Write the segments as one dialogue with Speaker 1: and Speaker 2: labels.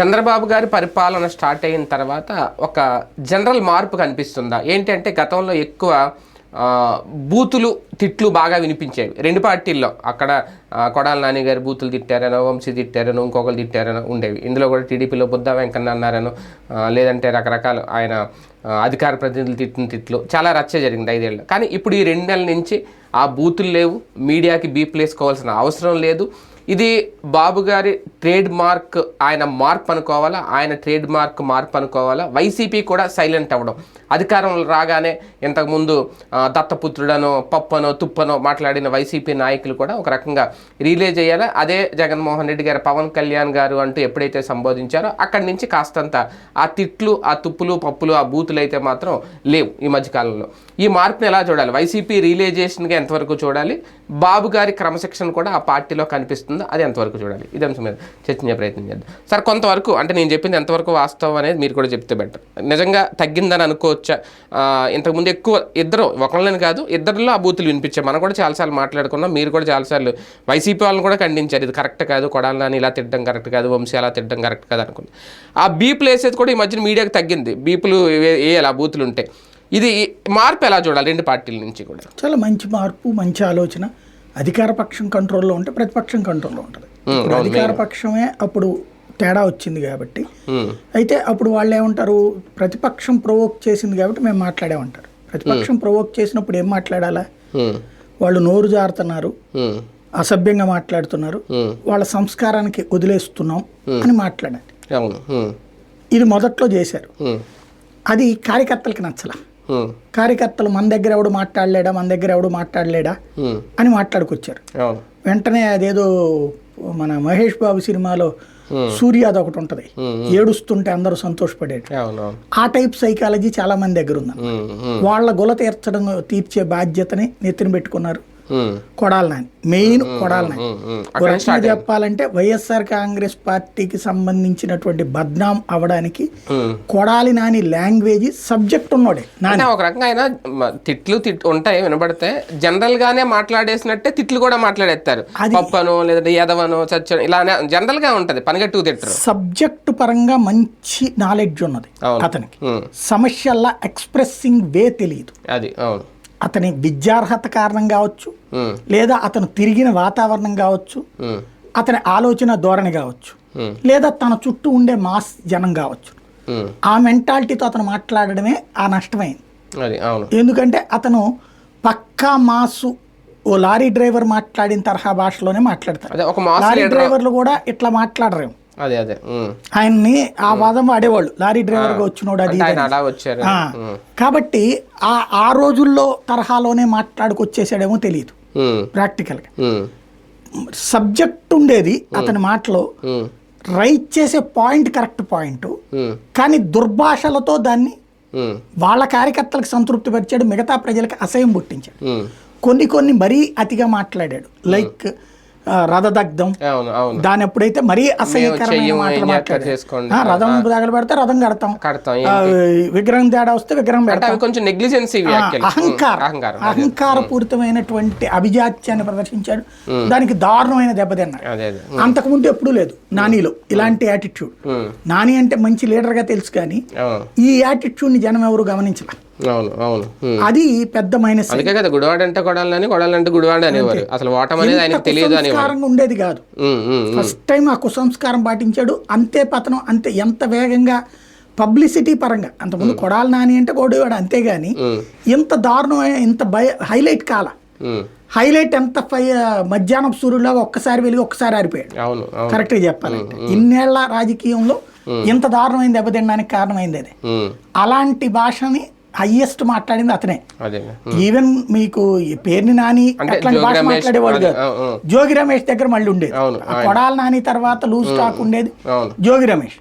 Speaker 1: చంద్రబాబు గారి పరిపాలన స్టార్ట్ అయిన తర్వాత ఒక జనరల్ మార్పు కనిపిస్తుందా? ఏంటంటే గతంలో ఎక్కువ బూతులు తిట్లు బాగా వినిపించేవి. రెండు పార్టీల్లో అక్కడ కొడాల నాని గారు బూతులు తిట్టారనో వంశీ తిట్టారనో ఇంకొకరు తిట్టారనో ఉండేవి. ఇందులో కూడా టీడీపీలో బుద్ధ వెంకన్న అన్నారనో లేదంటే రకరకాలు ఆయన అధికార ప్రతినిధులు తిట్టిన తిట్లు. చాలా రచ్చ జరిగింది ఐదేళ్ళు. కానీ ఇప్పుడు ఈ రెండు నెలల నుంచి ఆ బూతులు లేవు. మీడియాకి బీప్లు వేసుకోవాల్సిన అవసరం లేదు. ఇది బాబు గారి ట్రేడ్ మార్క్ ఆయన మార్పు అనుకోవాలా? ఆయన ట్రేడ్ మార్క్ మార్పు అనుకోవాలా? వైసీపీ కూడా సైలెంట్ అవ్వడం. అధికారంలో రాగానే ఇంతకుముందు దత్తపుత్రుడనో పప్పనో తుప్పనో మాట్లాడిన వైసీపీ నాయకులు కూడా ఒక రకంగా రిలే చేయాలా అదే జగన్మోహన్ రెడ్డి గారు పవన్ కళ్యాణ్ గారు అంటూ ఎప్పుడైతే సంబోధించారో అక్కడి నుంచి కాస్తంత ఆ తిట్లు ఆ తుప్పులు పప్పులు ఆ బూతులు అయితే మాత్రం లేవు ఈ మధ్యకాలంలో. ఈ మార్పుని ఎలా చూడాలి? వైసీపీ రిలేజేషన్గా ఎంతవరకు చూడాలి? బాబు గారి క్రమశిక్షణ కూడా ఆ పార్టీలో కనిపిస్తుందో? అది ఎంతవరకు చూడాలి ఇది అంశం మీద చర్చించే ప్రయత్నం చేద్దాం. సార్ కొంతవరకు అంటే నేను చెప్పింది ఎంతవరకు వాస్తవం అనేది మీరు కూడా చెప్తే బెటర్. నిజంగా తగ్గిందని అనుకోవచ్చా? ఇంతకుముందు ఎక్కువ ఇద్దరు ఒకళ్ళని కాదు ఇద్దరిలో ఆ బూతులు వినిపించాయి. మనం కూడా చాలాసార్లు మాట్లాడుకున్నాం మీరు కూడా చాలాసార్లు వైసీపీ వాళ్ళని కూడా ఖండించారు. ఇది కరెక్ట్ కాదు కొడాలని ఇలా తిట్టడం కరెక్ట్ కాదు వంశీ అలా తిట్టడం కరెక్ట్ కాదు అనుకున్నాం. ఆ బీపులు వేసేది కూడా ఈ మధ్యన మీడియాకి తగ్గింది. బీపులు వేయాలి ఆ బూతులు ఉంటాయి ఇది మార్పు ఎలా చూడాలి రెండు పార్టీల నుంచి కూడా?
Speaker 2: చాలా మంచి మార్పు మంచి ఆలోచన. అధికార పక్షం కంట్రోల్లో ఉంటే ప్రతిపక్షం కంట్రోల్లో ఉంటుంది. అధికార పక్షమే అప్పుడు తేడా వచ్చింది కాబట్టి.
Speaker 1: ఉమ్,
Speaker 2: అయితే అప్పుడు వాళ్ళు ఏమంటారు? ప్రతిపక్షం ప్రొవోక్ చేసింది కాబట్టి మేము మాట్లాడామంటారు ప్రతిపక్షం ప్రొవోక్ చేసినప్పుడు ఏం మాట్లాడాలా? వాళ్ళు నోరు జారుతున్నారు. అసభ్యంగా మాట్లాడుతున్నారు. వాళ్ళ సంస్కారానికి వదిలేస్తున్నాం అని మాట్లాడాలి. ఇది మొదట్లో చేశారు. అది కార్యకర్తలకి నచ్చల. కార్యకర్తలు మన దగ్గర ఎవడు మాట్లాడలేడా? మన దగ్గర ఎవడు మాట్లాడలేడా? అని మాట్లాడుకొచ్చారు. వెంటనే అదేదో మన మహేష్ బాబు సినిమాలో సూర్య అదొకటి ఉంటుంది. ఏడుస్తుంటే అందరూ సంతోషపడేది
Speaker 1: అవును అవును
Speaker 2: ఆ టైప్ సైకాలజీ చాలా మంది దగ్గర ఉంది వాళ్ళ గుల తీర్చడం తీర్చే బాధ్యతని నెత్తిన పెట్టుకున్నారు. కొడాల నాని మెయిన్ కొడాల నాని
Speaker 1: ఉమ్, ఉమ్.
Speaker 2: ఒక రకంగా చెప్పాలంటే వైఎస్ఆర్ కాంగ్రెస్ పార్టీకి సంబంధించినటువంటి బద్నాం అవడానికి. కొడాలి నాని లాంగ్వేజ్ సబ్జెక్ట్ ఉన్నోడే. నాని.
Speaker 1: ఒక రకంగా ఆయన మ- తిట్లు తిట్ ఉంటాయి వినబడితే జనరల్ గానే మాట్లాడేసినట్టే తిట్లు కూడా మాట్లాడేస్తారు. పప్పను లేదంటే యదవను చచ్చను ఇలానే జనరల్గా ఉంటది పనిగట్టు తిట్టరు.
Speaker 2: సబ్జెక్ట్ పరంగా మంచి నాలెడ్జ్ ఉన్నది. అతనికి. సమస్యల్లా ఎక్స్ప్రెస్సింగ్ వే తెలియదు
Speaker 1: అది అవును.
Speaker 2: అతని విద్యార్హత కారణం కావచ్చు లేదా అతను తిరిగిన వాతావరణం కావచ్చు అతని ఆలోచన ధోరణి కావచ్చు లేదా తన చుట్టూ ఉండే మాస్ జనం కావచ్చు. ఆ మెంటాలిటీతో అతను మాట్లాడడమే ఆ నష్టమైంది. ఎందుకంటే అతను పక్కా మాసు ఓ లారీ డ్రైవర్ మాట్లాడిన తరహా భాషలోనే మాట్లాడతారు లారీ డ్రైవర్లు కూడా ఇట్లా మాట్లాడరేమో.
Speaker 1: అదే అదే.
Speaker 2: ఆయన్ని ఆ వాదం వాడేవాళ్ళు. లారీ డ్రైవర్గా వచ్చినోడు అది.
Speaker 1: అలా వచ్చారు.
Speaker 2: కాబట్టి ఆ ఆ రోజుల్లో తరహాలోనే మాట్లాడుకొచ్చేసాడేమో తెలియదు
Speaker 1: ఉమ్,
Speaker 2: ప్రాక్టికల్గా
Speaker 1: ఉమ్,
Speaker 2: సబ్జెక్ట్ ఉండేది అతని మాటలో రైట్ చేసే పాయింట్ కరెక్ట్ పాయింట్. కానీ దుర్భాషలతో దాన్ని వాళ్ళ కార్యకర్తలకు సంతృప్తి పరిచాడు. మిగతా ప్రజలకు అసహ్యం పుట్టించాడు. కొన్ని కొన్ని మరీ అతిగా మాట్లాడాడు. లైక్ రథదగ్ధం. దాని ఎప్పుడైతే మరీ అసహ్యకరమైన మాటలు రథం తగలు పెడితే రథం కడతాం. విగ్రహం తేడా వస్తే విగ్రహం
Speaker 1: కొంచెం నెగ్లిజెన్సీ
Speaker 2: అహంకారం.
Speaker 1: అహంకారం
Speaker 2: అహంకారపూరితమైనటువంటి అభిజాత్యాన్ని ప్రదర్శించాడు. దానికి దారుణమైన దెబ్బతిన్నాడు
Speaker 1: అదే
Speaker 2: అంతకుముందు ఎప్పుడూ లేదు నానిలో ఇలాంటి యాటిట్యూడ్ నాని అంటే మంచి లీడర్గా తెలుసు కానీ ఈ యాటిట్యూడ్ని జనం ఎవరు గమనించాల?
Speaker 1: అవును అవును.
Speaker 2: అది పెద్ద మైనస్
Speaker 1: అందుకే కదా గుడివాడ అంటే కొడాలని కొడాలంటే గుడివాడ అనేవారు. అసలు ఓటం అనేది ఆయనకు తెలియదు అనేవారు.
Speaker 2: ఉండేది కాదు. ఫస్ట్ టైం ఆ కుసంస్కారం పాటించాడు. అంతే పతనం అంతే ఎంత వేగంగా పబ్లిసిటీ పరంగా అంతకుముందు కొడాలి నాని అంటే కొడేవాడు అంతేగాని ఇంత దారుణమైన ఇంత భయ హైలైట్ కాల. హైలైట్ ఎంత మధ్యాహ్నం సూర్యులాగా ఒక్కసారి వెలిగి ఒక్కసారి ఆరిపోయాడు. కరెక్ట్గా చెప్పాలంటే. ఇన్నేళ్ళ రాజకీయంలో ఇంత దారుణమైన దెబ్బతినడానికి కారణమైంది అది. అలాంటి భాషని హయ్యెస్ట్ మాట్లాడింది అతనే. ఈవెన్ మీకు పేరుని నాని
Speaker 1: అంటే
Speaker 2: అట్లాంటి భాష మాట్లాడేవాడు కాదు. జోగి రమేష్ దగ్గర మళ్ళీ ఉండేది. కొడాల నాని తర్వాత లూజ్ టాక్ ఉండేది జోగి రమేష్.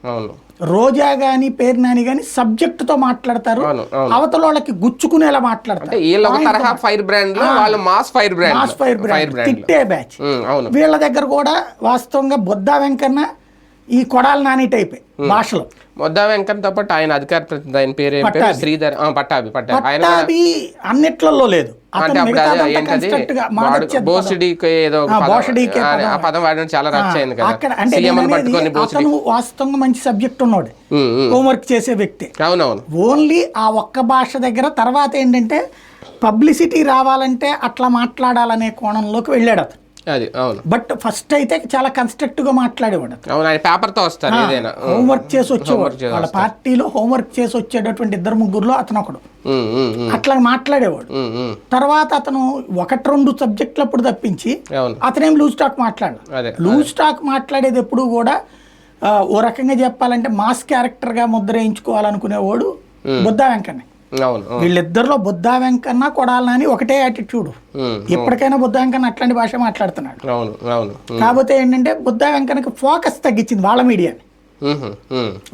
Speaker 2: రోజా గాని పేరు నాని గాని సబ్జెక్ట్తో మాట్లాడతారు. అవతల వాళ్ళకి గుచ్చుకునేలా మాట్లాడతారు.
Speaker 1: Fire brand mass fire brand
Speaker 2: mass fire brand తిట్టే బ్యాచ్ వీళ్ళ దగ్గర కూడా వాస్తవంగా బొద్దా వెంకన్న ఈ కొడాలి నాని టైపే భాషలో.
Speaker 1: మొద్దా వెంకటతో పాటు ఆయన అధికార ప్రతినిధి ఆయన పేరు. శ్రీధర్ పట్టాభి పట్టాభి.
Speaker 2: అన్నిట్లలో లేదు. పదం.
Speaker 1: వాడడం చాలా రచ్చ అయింది
Speaker 2: అతను వాస్తవంగా మంచి సబ్జెక్ట్ ఉన్నాడు. హోంవర్క్ చేసే వ్యక్తి.
Speaker 1: అవునవును.
Speaker 2: ఓన్లీ ఆ ఒక్క భాష దగ్గర తర్వాత ఏంటంటే పబ్లిసిటీ రావాలంటే అట్లా మాట్లాడాలనే కోణంలోకి వెళ్ళాడు అతను.
Speaker 1: అది అవును.
Speaker 2: బట్ ఫస్ట్ అయితే చాలా కన్స్ట్రక్టివ్గా మాట్లాడేవాడు అతను.
Speaker 1: అవును ఆయన పేపర్తో వస్తారు ఏదైనా.
Speaker 2: హోంవర్క్ చేసి వచ్చేవాడు. వాళ్ళ పార్టీలో హోంవర్క్ చేసి వచ్చేటటువంటి ఇద్దరు ముగ్గురులో అతను ఒకడు. అట్లా మాట్లాడేవాడు. తర్వాత అతను ఒకటి రెండు సబ్జెక్టులు అప్పుడు తప్పించి అతనేం లూజ్ టాక్ మాట్లాడు లూజ్ టాక్ మాట్లాడేది ఎప్పుడు కూడా ఓ రకంగా చెప్పాలంటే మాస్ క్యారెక్టర్గా ముద్ర వేయించుకోవాలనుకునేవాడు బుద్ధా వెంకన్న. వీళ్ళిద్దరిలో బుద్ధా వెంకన్న కొడాలని ఒకటే యాటిట్యూడ్ ఎప్పటికైనా బుద్ధా వెంకన్న అట్లాంటి భాష మాట్లాడుతున్నాడు. కాకపోతే ఏంటంటే బుద్ధా వెంకన్నకి ఫోకస్ తగ్గించింది వాళ్ళ మీడియాని.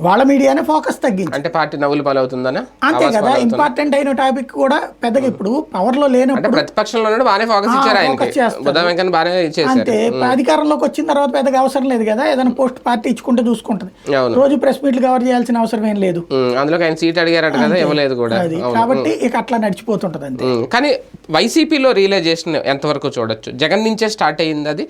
Speaker 2: వాళ్ళ మీడియానే ఫోకస్ తగ్గించింది
Speaker 1: అంటే పార్టీ నవ్వులు పాలవుతుందనా?
Speaker 2: అంతే కదా ఇంపార్టెంట్ అయిన టాపిక్ కూడా పెద్దగా ఇప్పుడు
Speaker 1: పవర్లో
Speaker 2: లేనప్పుడు
Speaker 1: ప్రతిపక్షంలో ఉన్నాడు బాగానే ఫోకస్ ఇచ్చారు వెంకన్న బాగానే
Speaker 2: అంతే అధికారంలోకి వచ్చిన తర్వాత పెద్దగా అవసరం లేదు కదా ఏదైనా పోస్ట్ పార్టీ ఇచ్చుకుంటే చూసుకుంటది. రోజు ప్రెస్ మీట్లు కవర్ చేయాల్సిన అవసరం ఏం లేదు.
Speaker 1: ఉమ్, అందులోకి ఆయన సీట్ అడిగారట కదా ఇవ్వలేదు కూడా.
Speaker 2: కాబట్టి ఇక అట్లా నడిచిపోతుంటది అంతే.
Speaker 1: కానీ వైసీపీలో రియలైజేషన్ ఎంతవరకు చూడొచ్చు? జగన్ నుంచే స్టార్ట్ అయ్యింది అది.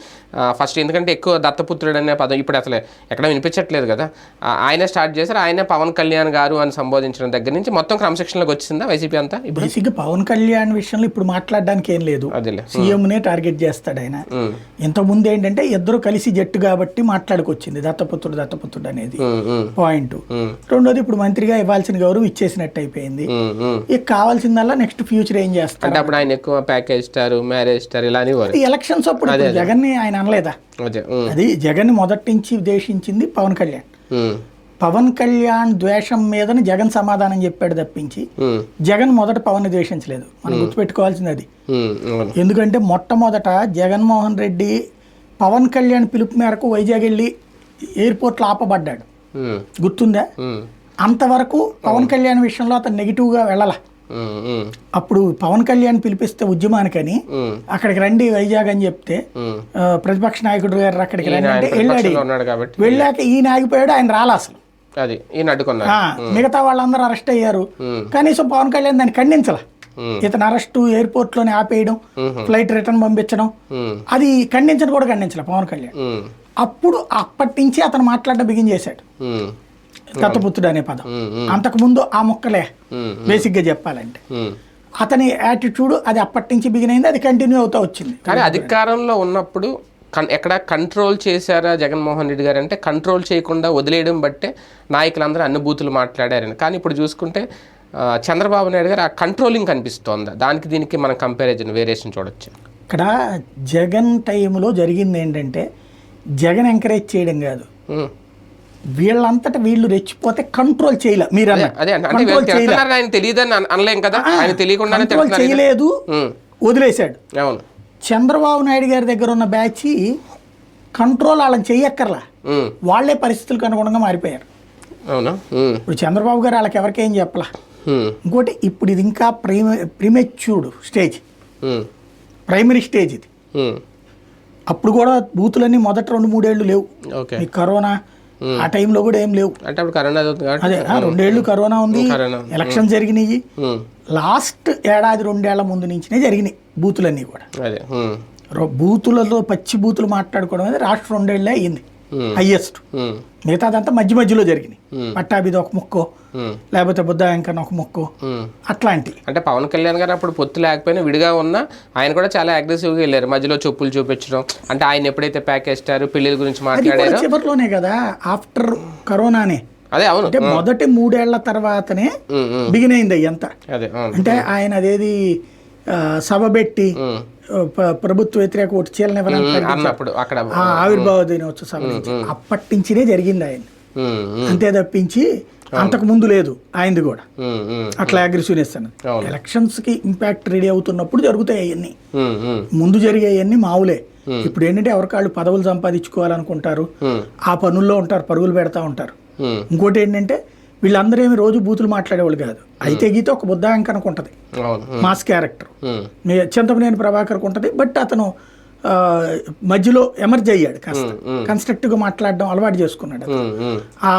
Speaker 1: ఫస్ట్ ఎందుకంటే ఎక్కువ దత్తపుత్రుడు అనే పదం ఇప్పుడు అసలు ఎక్కడ వినిపించట్లేదు కదా. ఆ, ఆయనే స్టార్ట్ చేశారు. ఆయనే పవన్ కళ్యాణ్ గారు అని సంబోధించడం దగ్గర నుంచి మొత్తం క్రమశిక్షణలోకి వచ్చిందా వైసీపీ అంతా? ఇప్పుడు
Speaker 2: బేసిక్ పవన్ కళ్యాణ్ విషయంలో ఇప్పుడు మాట్లాడడానికి ఏం లేదు. సీఎంనే టార్గెట్ చేస్తాడు ఆయన. ఇంతకుముందు ఏంటంటే ఇద్దరు కలిసి జట్టు కాబట్టి మాట్లాడుకొచ్చింది. దత్తపుత్రుడు దత్తపుత్రుడు అనేది పాయింట్. రెండోది ఇప్పుడు మంత్రిగా ఇవ్వాల్సిన గౌరవం ఇచ్చేసినట్టు అయిపోయింది. ఇక కావాల్సిందల్లా నెక్స్ట్ ఫ్యూచర్ ఏం చేస్తారు?
Speaker 1: అప్పుడు ఆయన ఎక్కువ ప్యాకేజ్ మ్యారేజ్ ఇలా
Speaker 2: ఎలక్షన్స్ అప్పుడు జగన్ని ఆయన అనలేదా?
Speaker 1: అదే
Speaker 2: జగన్ మొదటి నుంచి ఉద్దేశించింది పవన్ కళ్యాణ్. పవన్ కళ్యాణ్ ద్వేషం మీదని జగన్ సమాధానం చెప్పాడు తప్పించి జగన్ మొదట పవన్ ద్వేషించలేదు. మనం గుర్తుపెట్టుకోవాల్సింది అది. ఎందుకంటే మొట్టమొదట జగన్మోహన్ రెడ్డి పవన్ కళ్యాణ్ పిలుపు మేరకు వైజాగ్ వెళ్ళి ఎయిర్పోర్ట్లో ఆపబడ్డాడు. గుర్తుందా? అంతవరకు పవన్ కళ్యాణ్ విషయంలో అతను నెగిటివ్గా వెళ్ళాల. అప్పుడు పవన్ కళ్యాణ్ పిలిపిస్తే ఉద్యమానికని అక్కడికి రండి వైజాగ్ అని చెప్తే ప్రతిపక్ష నాయకుడు గారు అక్కడికి రండి అంటే వెళ్ళాడు. వెళ్ళాక ఈయన ఆగిపోయాడు ఆయన రాలా అసలు.
Speaker 1: అది ఈయన అడ్డుకున్నారు
Speaker 2: ఆ, మిగతా వాళ్ళందరూ అరెస్ట్ అయ్యారు. కనీసం పవన్ కళ్యాణ్ దాన్ని ఖండించాల. ఇతను అరెస్ట్ ఎయిర్పోర్ట్లోనే ఆపేయడం. ఫ్లైట్ రిటర్న్ పంపించడం అది ఖండించడం కూడా ఖండించాల పవన్ కళ్యాణ్. అప్పుడు అప్పటి నుంచి అతను మాట్లాడడం బిగిన్ చేశాడు. దత్తపుత్రుడు అనే పదం.
Speaker 1: ఉమ్, ఉమ్,
Speaker 2: అంతకు ముందు ఆ మొక్కలే
Speaker 1: ఉమ్,
Speaker 2: బేసిక్గా చెప్పాలంటే. అతని యాటిట్యూడ్ అది అప్పటి నుంచి బిగిన్ అయింది అది కంటిన్యూ అవుతా వచ్చింది.
Speaker 1: కానీ అధికారంలో ఉన్నప్పుడు కన్ ఎక్కడ కంట్రోల్ చేశారా జగన్మోహన్ రెడ్డి గారు అంటే కంట్రోల్ చేయకుండా వదిలేయడం బట్టే నాయకులందరూ అన్ని బూతులు మాట్లాడారని. కానీ ఇప్పుడు చూసుకుంటే చంద్రబాబు నాయుడు గారు ఆ కంట్రోలింగ్ కనిపిస్తోంది. దానికి దీనికి మనం కంపారిజన్ వేరియేషన్ చూడొచ్చు.
Speaker 2: ఇక్కడ జగన్ టైంలో జరిగింది ఏంటంటే జగన్ ఎంకరేజ్ చేయడం కాదు. వీళ్ళంతటా వీళ్ళు రెచ్చిపోతే కంట్రోల్ చేయలే మీరు
Speaker 1: ఆయన తెలియదని అన- అనలేం కదా? ఆయన తెలియకుండానే
Speaker 2: కంట్రోల్ చేయలేదు. వదిలేశాడు.
Speaker 1: అవును.
Speaker 2: చంద్రబాబు నాయుడు గారి దగ్గర ఉన్న బ్యాచ్ కంట్రోల్ వాళ్ళని చెయ్యక్కర్లా. వాళ్ళే పరిస్థితులకు అనుగుణంగా మారిపోయారు.
Speaker 1: అవునా?
Speaker 2: ఇప్పుడు చంద్రబాబు గారు వాళ్ళకి ఎవరికేం చెప్పలా? ఇంకోటి ఇప్పుడు ఇది ఇంకా ప్రీమ ప్రిమెచ్యూర్డ్ స్టేజ్. ప్రైమరీ స్టేజ్ ఇది. అప్పుడు కూడా బూతులన్నీ మొదటి రెండు మూడేళ్ళు లేవు. ఈ కరోనా ఆ టైంలో కూడా ఏం లేవు.
Speaker 1: అంటే అప్పుడు కరోనా
Speaker 2: అదే ఆ, రెండేళ్ళు కరోనా ఉంది ఎలక్షన్ జరిగినాయి. లాస్ట్ ఏడాది రెండేళ్ళ ముందు నుంచినే జరిగినాయి బూతులన్నీ కూడా.
Speaker 1: అదే
Speaker 2: బూతులలో పచ్చి బూతులు మాట్లాడుకోవడం అనేది రాష్ట్ర రెండేళ్ళే అయ్యింది. హయ్యెస్ట్ మిగతాదంతా మధ్య మధ్యలో జరిగినాయి. పట్టాభిది ఒక ముక్కో లేకపోతే బుద్ధ వెంకన్న ఒక ముక్కో. అట్లాంటివి
Speaker 1: అంటే పవన్ కళ్యాణ్ గారు అప్పుడు పొత్తు లేకపోయినా విడిగా ఉన్నా ఆయన కూడా చాలా అగ్రెసివ్గా వెళ్ళారు. మధ్యలో చెప్పులు చూపించడం అంటే ఆయన ఎప్పుడైతే ప్యాకేజ్ ఇస్తారు పెళ్ళిల గురించి మాట్లాడారో.
Speaker 2: చివరిలోనే కదా ఆఫ్టర్ కరోనానే.
Speaker 1: అదే అవును.
Speaker 2: అంటే మొదటి మూడేళ్ళ తర్వాతనే బిగిన్ అయింది
Speaker 1: అవును.
Speaker 2: అంటే ఆయన అదేది సభ పెట్టి ప్రభుత్వ వ్యతిరేక ఓటు చీలనివ్వాలని
Speaker 1: అన్నప్పుడు అక్కడ
Speaker 2: ఆవిర్భావ దినోత్సవ సభ నుంచి అప్పటి నుంచినే జరిగింది ఆయన. అంతే తప్పించి అంతకు ముందు లేదు ఆయనది కూడా. అట్లా అగ్రెసివ్నెస్ అన్నది. ఎలక్షన్స్కి ఇంపాక్ట్ రెడీ అవుతున్నప్పుడు జరుగుతాయి అవన్నీ. ముందు జరిగేవన్నీ మామూలే ఇప్పుడు ఏంటంటే ఎవరికాళ్ళు పదవులు సంపాదించుకోవాలనుకుంటారు ఆ పనుల్లో ఉంటారు పరుగులు పెడతా ఉంటారు. ఇంకోటి ఏంటంటే వీళ్ళందరూ ఏమి రోజు బూతులు మాట్లాడేవాళ్ళు కాదు. అయితే గీత ఒక బుద్ధ వెంకనకు ఉంటుంది. Mass character. చింతమనేని ప్రభాకర్కి ఉంటుంది బట్ అతను మధ్యలో ఎమర్జ్ అయ్యాడు కాస్త. కన్స్ట్రక్టివ్గా మాట్లాడడం అలవాటు చేసుకున్నాడు అతను. ఆ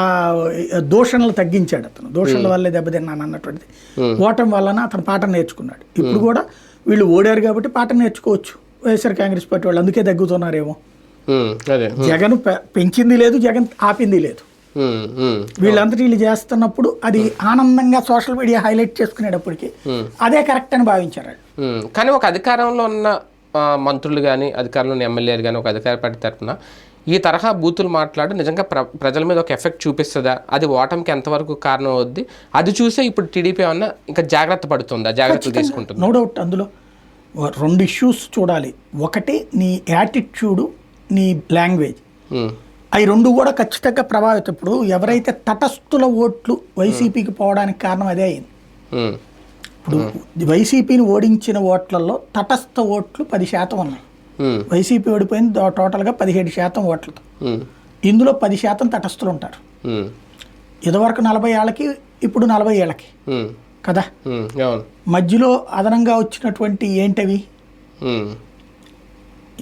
Speaker 2: దూషణలు తగ్గించాడు అతను. దూషణల వల్లే దెబ్బతిన్నాను అన్నటువంటిది. ఓటమి వలన అతను పాఠం నేర్చుకున్నాడు. ఇప్పుడు కూడా వీళ్ళు ఓడారు కాబట్టి పాఠం నేర్చుకోవచ్చు. వైఎస్ఆర్ కాంగ్రెస్ పార్టీ వాళ్ళు అందుకే తగ్గుతున్నారేమో జగన్ పెంచింది లేదు జగన్ ఆపింది లేదు. వీళ్ళంతటి వీళ్ళు చేస్తున్నప్పుడు అది ఆనందంగా సోషల్ మీడియా హైలైట్ చేసుకునేటప్పటికి అదే కరెక్ట్ అని భావించారు
Speaker 1: కానీ ఒక అధికారంలో ఉన్న మంత్రులు కానీ అధికారంలో ఉన్న ఎమ్మెల్యేలు కానీ ఒక అధికార పార్టీ తరఫున ఈ తరహా బూతులు మాట్లాడి నిజంగా ప్ర ప్రజల మీద ఒక ఎఫెక్ట్ చూపిస్తుందా? అది ఓటమికి ఎంతవరకు కారణం అవుద్ది? అది చూసే ఇప్పుడు టీడీపీ ఏమన్నా ఇంకా జాగ్రత్త పడుతుందా? జాగ్రత్తలు తీసుకుంటుందా?
Speaker 2: నో డౌట్ అందులో. రెండు ఇష్యూస్ చూడాలి. ఒకటి నీ యాటిట్యూడు నీ లాంగ్వేజ్ అవి రెండు కూడా ఖచ్చితంగా ప్రభావితం. ఇప్పుడు ఎవరైతే తటస్థుల ఓట్లు వైసీపీకి పోవడానికి కారణం అదే అయింది. ఇప్పుడు వైసీపీని ఓడించిన ఓట్లలో తటస్థ ఓట్లు పది శాతం ఉన్నాయి. వైసీపీ ఓడిపోయింది టోటల్గా పదిహేడు శాతం ఓట్లతో. ఇందులో పది శాతం తటస్థులు ఉంటారు. ఇదివరకు నలభై ఏళ్ళకి ఇప్పుడు నలభై ఏళ్ళకి. కదా? మధ్యలో అదనంగా వచ్చినటువంటి ఏంటవి?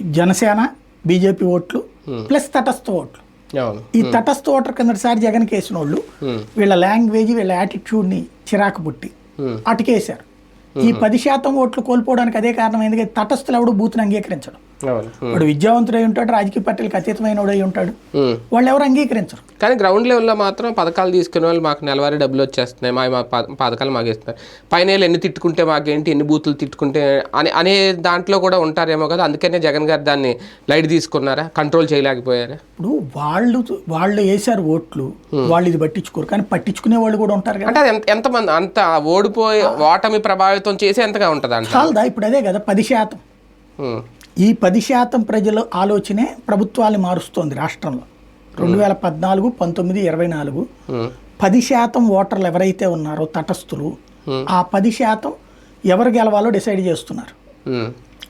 Speaker 2: జనసేన బీజేపీ ఓట్లు ప్లస్ తటస్థ ఓట్లు. ఈ తటస్థ ఓటర్ కిందటిసారి జగన్ కేసిన వాళ్ళు వీళ్ళ లాంగ్వేజ్ వీళ్ళ యాటిట్యూడ్ని చిరాకు పుట్టి అటుకేశారు. ఈ పది శాతం ఓట్లు కోల్పోవడానికి అదే కారణం ఎందుకంటే తటస్థులు ఎవడు బూత్ని అంగీకరించడు. వాడు విద్యావంతుడై ఉంటాడు రాజకీయ పార్టీలకు అతీతమైన వాడై ఉంటాడు. వాళ్ళు ఎవరు అంగీకరించరు.
Speaker 1: కానీ గ్రౌండ్ లెవెల్లో మాత్రం పథకాలు తీసుకునే వాళ్ళు మాకు నెలవారీ డబ్బులు వచ్చేస్తున్నాయి మా పథకాలు మాకు ఇస్తున్నారు. పైన ఎన్ని తిట్టుకుంటే మాకేంటి ఎన్ని బూతులు తిట్టుకుంటే అని అనే దాంట్లో కూడా ఉంటారేమో కదా అందుకనే జగన్ గారు దాన్ని లైట్ తీసుకున్నారా కంట్రోల్ చేయలేకపోయారా?
Speaker 2: ఇప్పుడు వాళ్ళు వాళ్ళు వేశారు ఓట్లు వాళ్ళు ఇది పట్టించుకోరు కానీ పట్టించుకునే వాళ్ళు కూడా ఉంటారు
Speaker 1: అంటే ఎంతమంది అంత ఓడిపోయి ఓటమి ప్రభావితం చేసే ఎంతగా ఉంటుంది అంట
Speaker 2: ఇప్పుడు అదే కదా పది శాతం. ఈ పది శాతం ప్రజల ఆలోచనే ప్రభుత్వాన్ని మారుస్తోంది రాష్ట్రంలో. రెండు వేల పద్నాలుగు పంతొమ్మిది ఇరవై నాలుగు పది శాతం ఓటర్లు ఎవరైతే ఉన్నారో తటస్థులు ఆ పది శాతం ఎవరు గెలవాలో డిసైడ్ చేస్తున్నారు.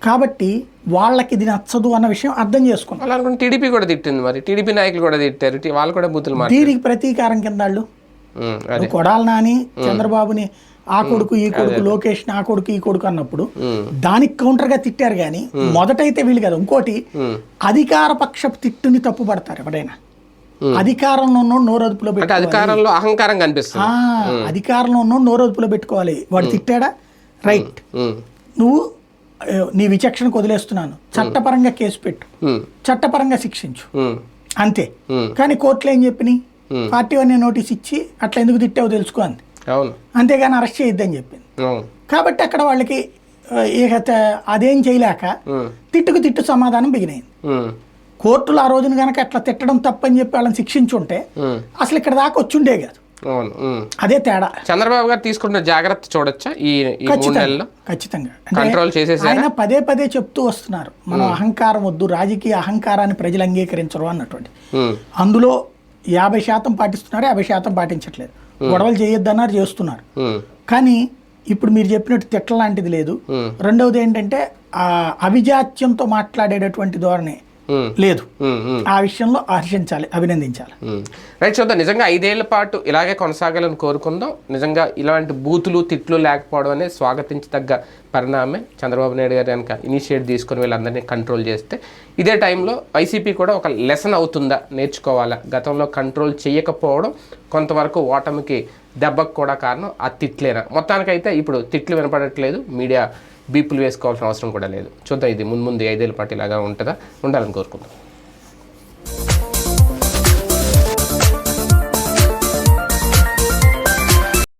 Speaker 2: కాబట్టి వాళ్ళకి ఇది నచ్చదు అన్న విషయం అర్థం
Speaker 1: అలా అనుకుంటే టీడీపీ కూడా తిట్టింది మరి. టీడీపీ నాయకులు కూడా తిట్టారు. వాళ్ళు కూడా బూతులు మాట
Speaker 2: దీనికి ప్రతీకారం కింద వాళ్ళు? కొడాల నాని చంద్రబాబుని ఆ కొడుకు ఈ కొడుకు లోకేష్ ఆ కొడుకు ఈ కొడుకు అన్నప్పుడు దానికి కౌంటర్గా తిట్టారు కానీ మొదటైతే వీళ్ళు కదా. ఇంకోటి. అధికార పక్షపు తిట్టుని తప్పు పడతారు ఎవరైనా అధికారంలో ఉన్నోడు నోరదుపులో
Speaker 1: అధికారంలో అహంకారం కనిపిస్తుంది.
Speaker 2: అధికారంలో ఉన్నోడు నోరదుపులో పెట్టుకోవాలి. వాడు తిట్టాడా? రైట్. నువ్వు నీ విచక్షణకు వదిలేస్తున్నాను. చట్టపరంగా కేసు పెట్టు. చట్టపరంగా శిక్షించు. అంతే. కానీ కోర్టులో ఏం చెప్పినాయి? పార్టీ అనే నోటీస్ ఇచ్చి అట్లా ఎందుకు తిట్టావో తెలుసుకో అంది. అంతేగాని అరెస్ట్ చేయొద్దని చెప్పింది. కాబట్టి అక్కడ వాళ్ళకి ఇక అదేం చేయలేక
Speaker 1: ఉమ్,
Speaker 2: తిట్టుకు తిట్టు సమాధానం బిగినైంది.
Speaker 1: ఉమ్,
Speaker 2: కోర్టులు ఆ రోజున కనుక అట్లా తిట్టడం తప్పని చెప్పి వాళ్ళని శిక్షించుంటే అసలు ఇక్కడ దాకా వచ్చుండే కాదు. అదే తేడా.
Speaker 1: చంద్రబాబు గారు తీసుకున్న జాగ్రత్త చూడొచ్చా ఈ
Speaker 2: ఖచ్చితంగా
Speaker 1: కంట్రోల్?
Speaker 2: ఆయన పదే పదే చెప్తూ వస్తున్నారు. మనం అహంకారం వద్దు రాజకీయ అహంకారాన్ని ప్రజలు అంగీకరించరు అన్నటువంటి. అందులో యాభై శాతం పాటిస్తున్నారు యాభై శాతం పాటించట్లేదు. గొడవలు చేయొద్దన్నారు చేస్తున్నారు. కానీ ఇప్పుడు మీరు చెప్పినట్టు తిట్ల లాంటిది లేదు. రెండవది ఏంటంటే ఆ అభిజాత్యంతో మాట్లాడేటటువంటి ధోరణి లేదు. ఆ విషయంలో హర్షించాలి అభినందించాలి.
Speaker 1: రైట్ చూద్దాం. నిజంగా ఐదేళ్ళ పాటు ఇలాగే కొనసాగాలని కోరుకుందాం. నిజంగా ఇలాంటి బూతులు తిట్లు లేకపోవడం అనేది స్వాగతించదగ్గ పరిణామే చంద్రబాబు నాయుడు గారు కనుక ఇనిషియేట్ తీసుకొని వీళ్ళందరినీ కంట్రోల్ చేస్తే ఇదే టైంలో వైసీపీ కూడా ఒక లెసన్ అవుతుందా నేర్చుకోవాలా? గతంలో కంట్రోల్ చేయకపోవడం కొంతవరకు ఓటమికి దెబ్బకు కూడా కారణం ఆ తిట్లేనా? మొత్తానికైతే ఇప్పుడు తిట్లు వినపడట్లేదు. మీడియా బీపులు వేసుకోవాల్సిన అవసరం కూడా లేదు. చూద్దాం ఇది ముందు ముందు ఐదేళ్ళ పాటు ఇలాగా ఉంటుందా? ఉండాలని కోరుకుందాం